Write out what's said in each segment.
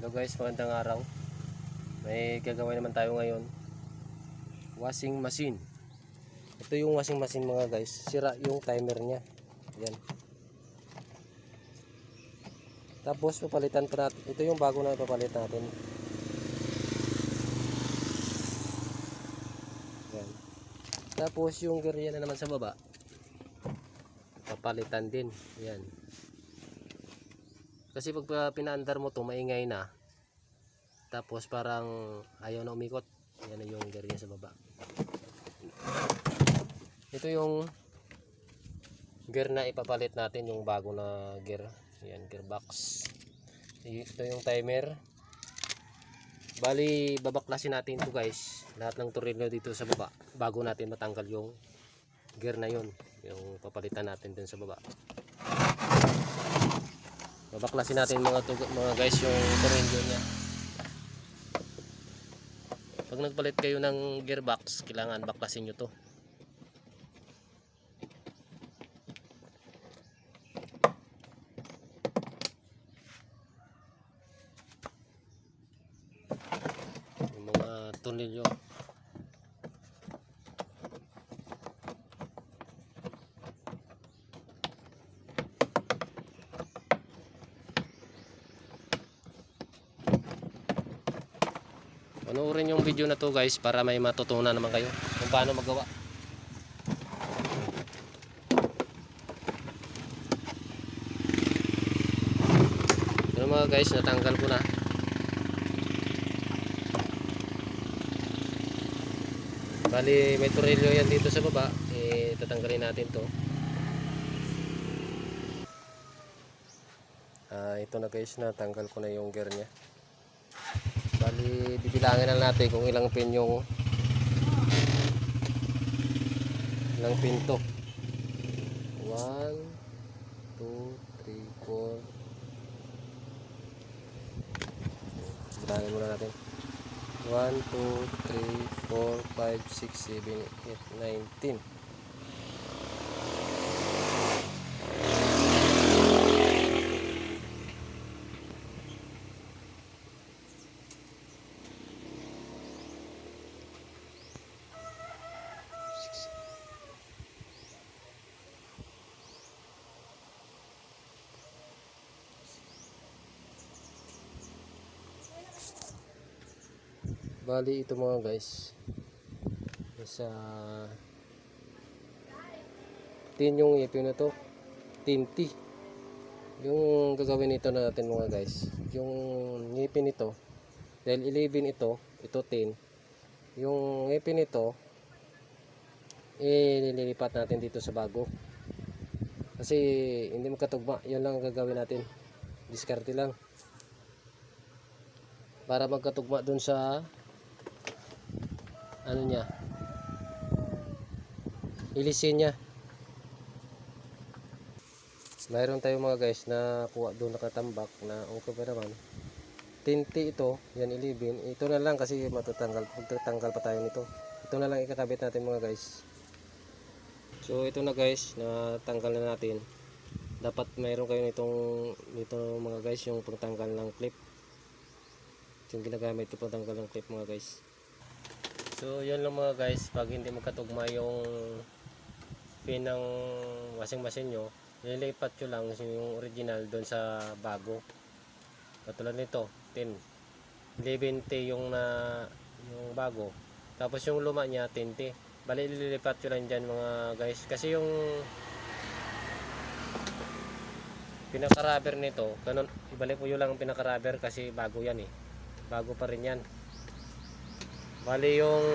Hello guys, magandang araw. May gagawin naman tayo ngayon. Washing machine. Ito yung washing machine mga guys. Sira yung timer niya. Yan. Tapos papalitan pa natin. Ito yung bago na ipapalit natin. Yan. Tapos yung gear niya na naman sa baba. Papalitan din. Yan. Kasi pag pa- pinaandar mo to maingay na. Tapos parang ayaw na umikot. Yan yung gear niya sa baba. Ito yung gear na ipapalit natin yung bago na gear. Yan, gearbox. Ito yung timer. Bali, babaklasin natin to guys. Lahat ng tornilyo dito sa baba. Bago natin matanggal yung gear na yun. Yung papalitan natin dun sa baba. Babaklasin natin mga mga guys yung tornilyo niya. Pag nagpalit kayo ng gearbox, kailangan baklasin nyo to. Yung mga tornilyo. Panoorin yung video na to guys para may matutunan naman kayo kung paano magawa. Ito mga guys, natanggal ko na. Bali, may tornilyo yan dito sa baba. Eh, tatanggalin natin to. Ah, ito na guys, natanggal ko na yung gear niya. Bali, bibilangin na natin kung ilang pin yung ilang pin to. 1 2 3 4 Bilangin muna natin. 1 2 3 4 5 6 7 8 9 10 Bali ito mga guys. Sa tin yung ipin na to. Tinti. Yung gagawin nito na natin mga guys. Yung ngipin nito. Dahil 11 ito. Ito 10. Yung ngipin nito. Eh natin dito sa bago. Kasi hindi magkatugma. Yan lang ang gagawin natin. Diskarte lang. Para magkatugma dun sa ano niya? Ilisin niya. Mayroon tayo mga guys na kuha doon nakatambak na okay pa naman tinti ito yan ilibin ito na lang kasi matatanggal magtatanggal pa tayo nito. Ito na lang ikakabit natin mga guys. So ito na guys na tanggal na natin. Dapat mayroon kayo nitong nito mga guys yung pagtanggal ng clip. Yung ginagamit ko pagtanggal ng clip mga guys So, yun lang mga guys. Pag hindi magkatugma yung pin ng washing machine nyo, nilipat nyo lang yung original doon sa bago. Katulad nito, 10. 11T yung na yung bago. Tapos yung luma niya, 10T. Bali, ililipat nyo lang dyan mga guys. Kasi yung pinaka-rubber nito, ganun, ibalik mo yun lang ang pinaka-rubber kasi bago yan eh. Bago pa rin yan. Bali yung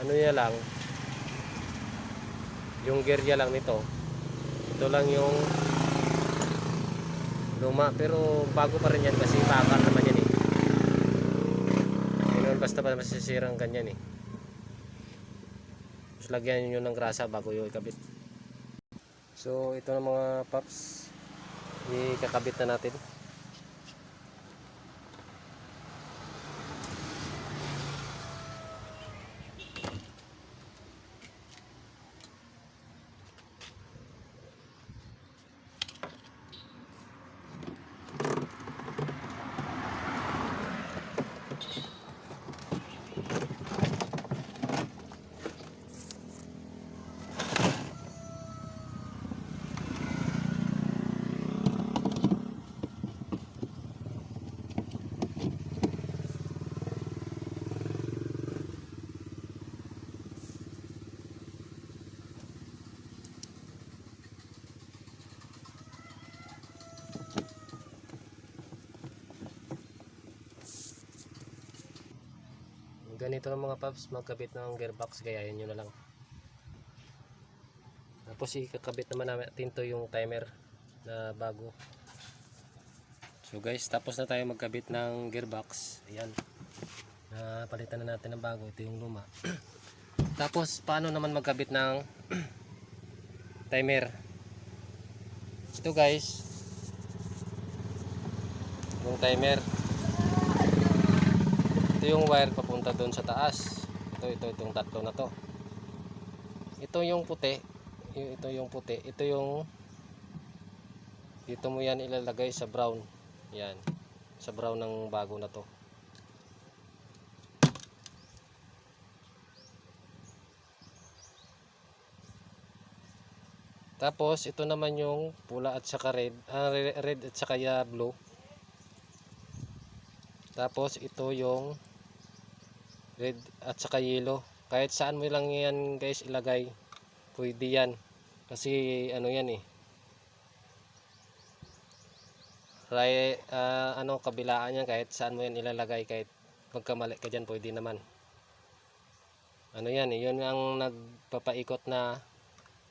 ano niya lang yung gear niya lang nito. Ito lang yung luma pero bago pa rin yan kasi bakal naman yan eh. Hindi basta pa masisirang ganyan eh. Tapos lagyan nyo ng grasa bago yung ikabit. So ito na mga paps. Ikakabit na natin. Ganito mga paps magkabit ng gearbox gayahin nyo na lang. Tapos ikakabit naman natin to yung timer na bago. So guys tapos na tayo magkabit ng gearbox. Ayan. Na palitan na natin ng bago ito yung luma. Tapos paano naman magkabit ng timer? Ito guys. Yung timer ito yung wire papunta doon sa taas. Ito ito itong tatlo na to. Ito yung puti. Ito yung puti. Ito yung dito mo yan ilalagay sa brown. Yan. Sa brown ng bago na to. Tapos ito naman yung pula at saka red. Ah, re- red at saka blue tapos ito yung red at saka yellow. Kahit saan mo lang yan guys ilagay. Pwede yan. Kasi ano yan eh. Ray, ah, ano kabilaan yan kahit saan mo yan ilalagay kahit magkamali ka dyan pwede naman. Ano yan eh. Yun ang nagpapaikot na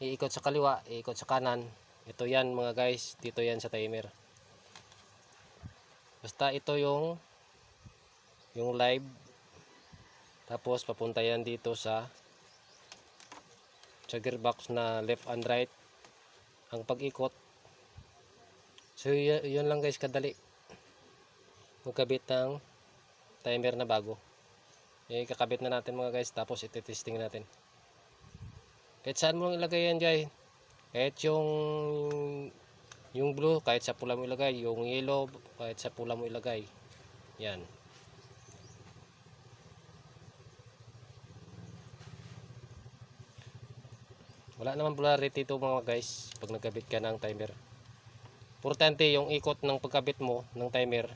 iikot sa kaliwa, iikot sa kanan. Ito yan mga guys. Dito yan sa timer. Basta ito yung yung live tapos papunta yan dito sa sa gearbox na left and right. Ang pag-ikot. So yun lang guys kadali. Magkabit ng timer na bago. Eh, kakabit na natin mga guys tapos iti-testing natin. Kahit saan mo ilagay yan guys kahit yung yung blue kahit sa pula mo ilagay. Yung yellow kahit sa pula mo ilagay. Yan Wala naman polarity ito mga guys pag nagkabit ka ng timer. Importante yung ikot ng pagkabit mo ng timer.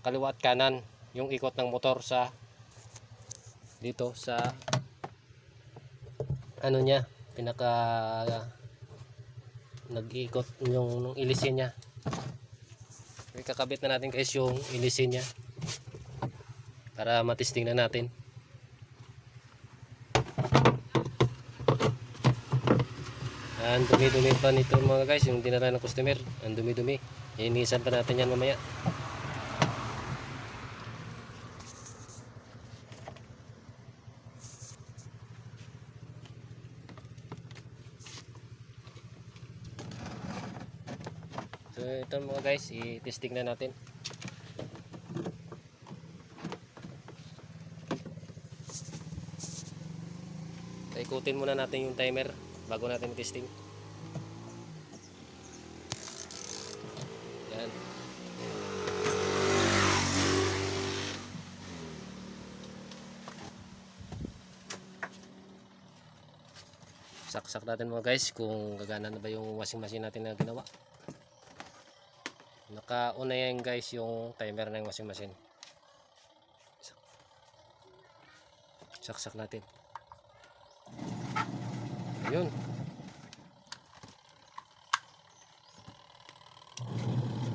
Kaliwa at kanan yung ikot ng motor sa dito sa ano niya pinaka nag-ikot yung, yung ilisin niya. Ikakabit na natin guys yung ilisin niya para matisting na natin. Ang dumi-dumi pa nito mga guys, yung dinala ng customer. Ang dumi-dumi. Inisan pa natin yan mamaya. So ito mga guys, i-testing na natin. Ikutin muna natin yung timer bago natin i-testing. Yan. Saksak natin mga guys kung gagana na ba yung washing machine natin na ginawa. Nakauna yan guys yung timer ng washing machine. Saksak natin. Ayun.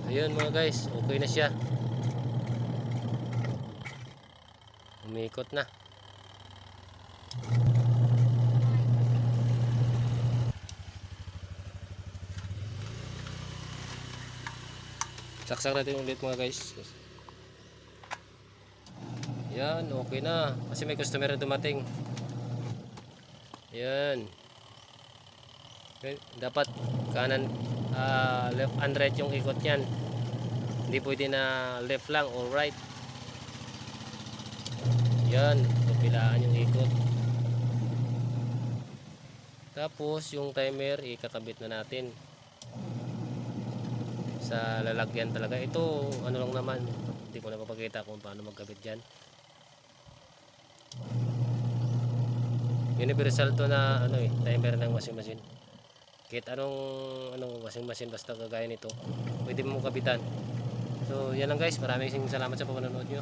Ayun mga guys, okay na siya. Umikot na. Saksak natin ulit mga guys. Yan, okay na. Kasi may customer na dumating. Yan. Dapat kanan ah, left and right yung ikot niyan. Hindi pwede na left lang or right. Yan, kabilaan yung ikot. Tapos yung timer ikakabit na natin sa lalagyan talaga. Ito ano lang naman, hindi ko na papakita kung paano magkabit diyan. Universal to na ano eh, timer ng washing machine. Kahit anong anong washing machine basta kagaya nito, pwede mo kabitan. So, yan lang guys. Maraming salamat sa panonood nyo.